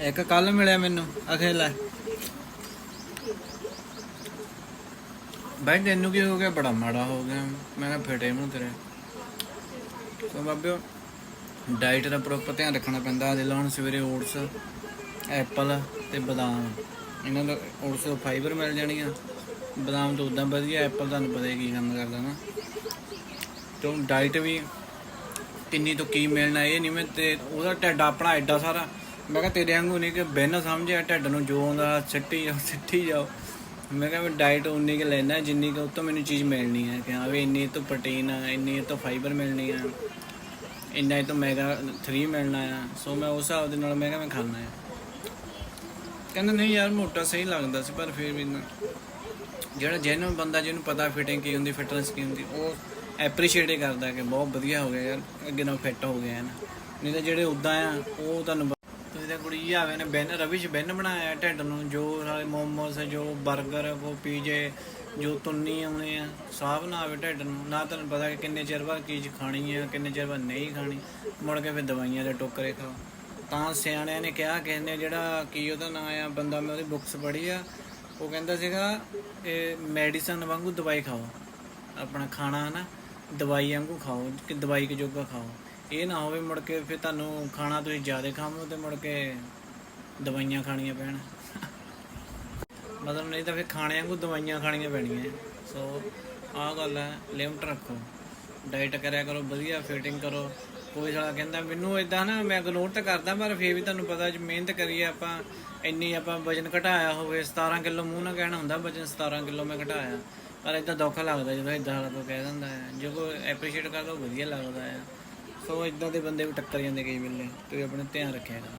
ਇੱਕ ਕੱਲ ਮਿਲਿਆ ਮੈਨੂੰ, ਅਖੇ ਲੈ। ਬਾਈ, ਤੈਨੂੰ ਕੀ ਹੋ ਗਿਆ? ਬੜਾ ਮਾੜਾ ਹੋ ਗਿਆ। ਮੈਂ ਕਿਹਾ ਫਟੇ ਮੂੰਹ ਤੇਰੇ। ਸੋ ਬਾਬਿਓ ਡਾਈਟ ਦਾ ਪ੍ਰੋਪਰ ਧਿਆਨ ਰੱਖਣਾ ਪੈਂਦਾ। ਦੇ ਲਾਉਣ ਸਵੇਰੇ ਓਟਸ ਐਪਲ ਤੇ ਬਦਾਮ। ਇਹਨਾਂ ਦਾ ਓਟਸ ਤੋਂ ਫਾਈਬਰ ਮਿਲ ਜਾਣੀਆਂ। ਬਦਾਮ ਤੋਂ ਉਦਾਂ ਵਧੀਆ ਐਪਲ ਤੁਹਾਨੂੰ ਪਤਾ ਹੀ ਕੀ ਕੰਮ ਕਰਦਾ ਨਾ। ਤੋਂ ਡਾਈਟ ਵੀ ਕਿੰਨੀ ਤੋਂ ਕੀ ਮਿਲਣਾ, ਇਹ ਨਹੀਂ ਮੈਂ ਤੇ ਉਹਦਾ ਢਿੱਡ ਆਪਣਾ ਐਡਾ ਸਾਰਾ ਮੈਂ ਕਿਹਾ ਤੇਰੇ ਵਾਂਗੂ ਨਹੀਂ ਕਿ ਬਿਨ ਸਮਝਿਆ ਢਿੱਡ ਨੂੰ ਜੋ ਆਉਂਦਾ ਸਿੱਟੀ ਜਾਓ ਸਿੱਟੀ ਜਾਓ। ਮੈਂ ਕਿਹਾ ਮੈਂ ਡਾਈਟ ਉਨੀ ਕਿ ਲੈਣਾ ਜਿੰਨੀ ਕਿ ਉਤੋਂ ਮੈਨੂੰ ਚੀਜ਼ ਮਿਲਣੀ ਹੈ ਕਿ ਹਾਂ ਵੀ ਇੰਨੀ ਤੋਂ ਪ੍ਰੋਟੀਨ ਆ, ਇੰਨੀ ਇਹ ਤੋਂ ਫਾਈਬਰ ਮਿਲਣੀ ਆ, ਇੰਨਾ ਇਹ ਤੋਂ ਮੈਗਾ 3 ਮਿਲਣਾ ਆ। ਸੋ ਮੈਂ ਉਸ ਹਿਸਾਬ ਦੇ ਨਾਲ ਮੈਂ ਕਿਹਾ ਮੈਂ ਖਾਣਾ ਆ। ਕਹਿੰਦਾ ਨਹੀਂ ਯਾਰ ਮੋਟਾ ਸਹੀ ਲੱਗਦਾ ਸੀ, ਪਰ ਫਿਰ ਵੀ ਨਾ। ਜਿਹੜਾ ਜੈਨੂਨ ਬੰਦਾ ਜਿਹਨੂੰ ਪਤਾ ਫਿਟਿੰਗ ਕੀ ਹੁੰਦੀ ਫਿਟਨੈਸ ਕੀ ਹੁੰਦੀ, ਉਹ ਐਪਰੀਸ਼ੀਏਟ ਹੀ ਕਰਦਾ ਕਿ ਬਹੁਤ ਵਧੀਆ ਹੋ ਗਿਆ ਯਾਰ, ਅੱਗੇ ਨਾਲ ਫਿੱਟ ਹੋ ਗਿਆ ਨਾ। ਨਹੀਂ ਤਾਂ ਜਿਹੜੇ ਉਦਾਂ ਆ, ਉਹ ਤੁਹਾਨੂੰ ਬ- ਤੁਸੀਂ ਤਾਂ ਕੁੜੀ ਆਵੇ ਨੇ, ਬੈਨ ਰਵਿਸ਼ ਬੈਨ ਬਣਾਇਆ ਢਿੱਡ ਨੂੰ, ਜੋ ਨਾਲੇ ਮੋਮੋਸ, ਜੋ 버ਗਰ ਉਹ ਪੀਜੇ, ਜੋ ਤੁੰਨੀ ਆਉਣੇ ਆ, ਸਾਬ ਨਾ ਆਵੇ ਢਿੱਡ ਨੂੰ। ਨਾ ਤੁਹਾਨੂੰ ਪਤਾ ਕਿ ਕਿੰਨੇ ਚਿਰ ਬਾਅਦ ਚੀਜ਼ ਖਾਣੀ ਆ, ਕਿੰਨੇ ਚਿਰ ਬਾਅਦ ਨਹੀਂ ਖਾਣੀ। ਮੁੜ ਕੇ ਫਿਰ ਦਵਾਈਆਂ ਦੇ ਟੋਕਰੇ ਖਾਓ। ਤਾਂ ਸਿਆਣਿਆਂ ਨੇ ਕਿਹਾ ਕਿਸੇ ਨੇ ਜਿਹੜਾ ਕੀ ਉਹਦਾ ਨਾਂ ਆ, ਬੰਦਾ ਮੈਂ ਉਹਦੀ ਬੁੱਕਸ ਪੜ੍ਹੀ ਆ, ਉਹ ਕਹਿੰਦਾ ਸੀਗਾ, ਇਹ ਮੈਡੀਸਨ ਵਾਂਗੂ ਦਵਾਈ ਖਾਓ। ਆਪਣਾ ਖਾਣਾ ਹੈ ਨਾ ਦਵਾਈ ਵਾਂਗੂ ਖਾਓ, ਕਿ ਦਵਾਈ ਕੇ ਜੋਗਾ ਖਾਓ। ਇਹ ਨਾ ਹੋਵੇ ਮੁੜ ਕੇ ਫਿਰ ਤੁਹਾਨੂੰ ਖਾਣਾ ਤੁਸੀਂ ਜ਼ਿਆਦਾ ਖਾਵੋ ਤੇ ਮੁੜ ਕੇ ਦਵਾਈਆਂ ਖਾਣੀਆਂ ਪੈਣ। ਮਤਲਬ ਨਹੀਂ ਤਾਂ ਫਿਰ ਖਾਣੇ ਵਾਂਗੂ ਦਵਾਈਆਂ ਖਾਣੀਆਂ ਪੈਣੀਆਂ। ਸੋ ਆਹ ਗੱਲ ਹੈ ਲਿਮਟ ਰੱਖੋ। ਡਾਈਟ ਕਰਿਆ ਕਰੋ, ਵਧੀਆ ਫਿਟਿੰਗ ਕਰੋ। ਕੋਈ ਸਾਲਾ ਕਹਿੰਦਾ, ਮੈਨੂੰ ਇਦਾਂ ਨਾ ਮੈਂ ਇਗਨੋਰ ਤਾਂ ਕਰਦਾ, ਪਰ ਫੇਰ ਵੀ ਤੁਹਾਨੂੰ ਪਤਾ ਜੇ ਮਿਹਨਤ ਕਰੀਏ ਆਪਾਂ, ਇੰਨੀ ਆਪਾਂ ਵਜਨ ਘਟਾਇਆ ਹੋਵੇ 17 ਕਿਲੋ ਮੂੰਹ ਨਾਲ ਕਹਿਣਾ ਹੁੰਦਾ ਵਜਨ 17 ਕਿਲੋ ਮੈਂ ਘਟਾਇਆ। ਪਰ ਇਦਾਂ ਦੁੱਖ ਲੱਗਦਾ ਜਦੋਂ ਇਦਾਂ ਵਾਲਾ ਕੋਈ ਕਹਿ ਦਿੰਦਾ ਹੈ। ਜੇ ਕੋਈ ਐਪਰੀਸ਼ੀਏਟ ਕਰਦਾ, ਉਹ ਵਧੀਆ ਲੱਗਦਾ ਹੈ। ਸੋ ਇਦਾਂ ਦੇ ਬੰਦੇ ਵੀ ਟੱਕਰ ਜਾਂਦੇ ਕਈ ਵੇਲੇ ਤੁਸੀਂ ਆਪਣੇ ਧਿਆਨ ਰੱਖਿਆ ਕਰੋ।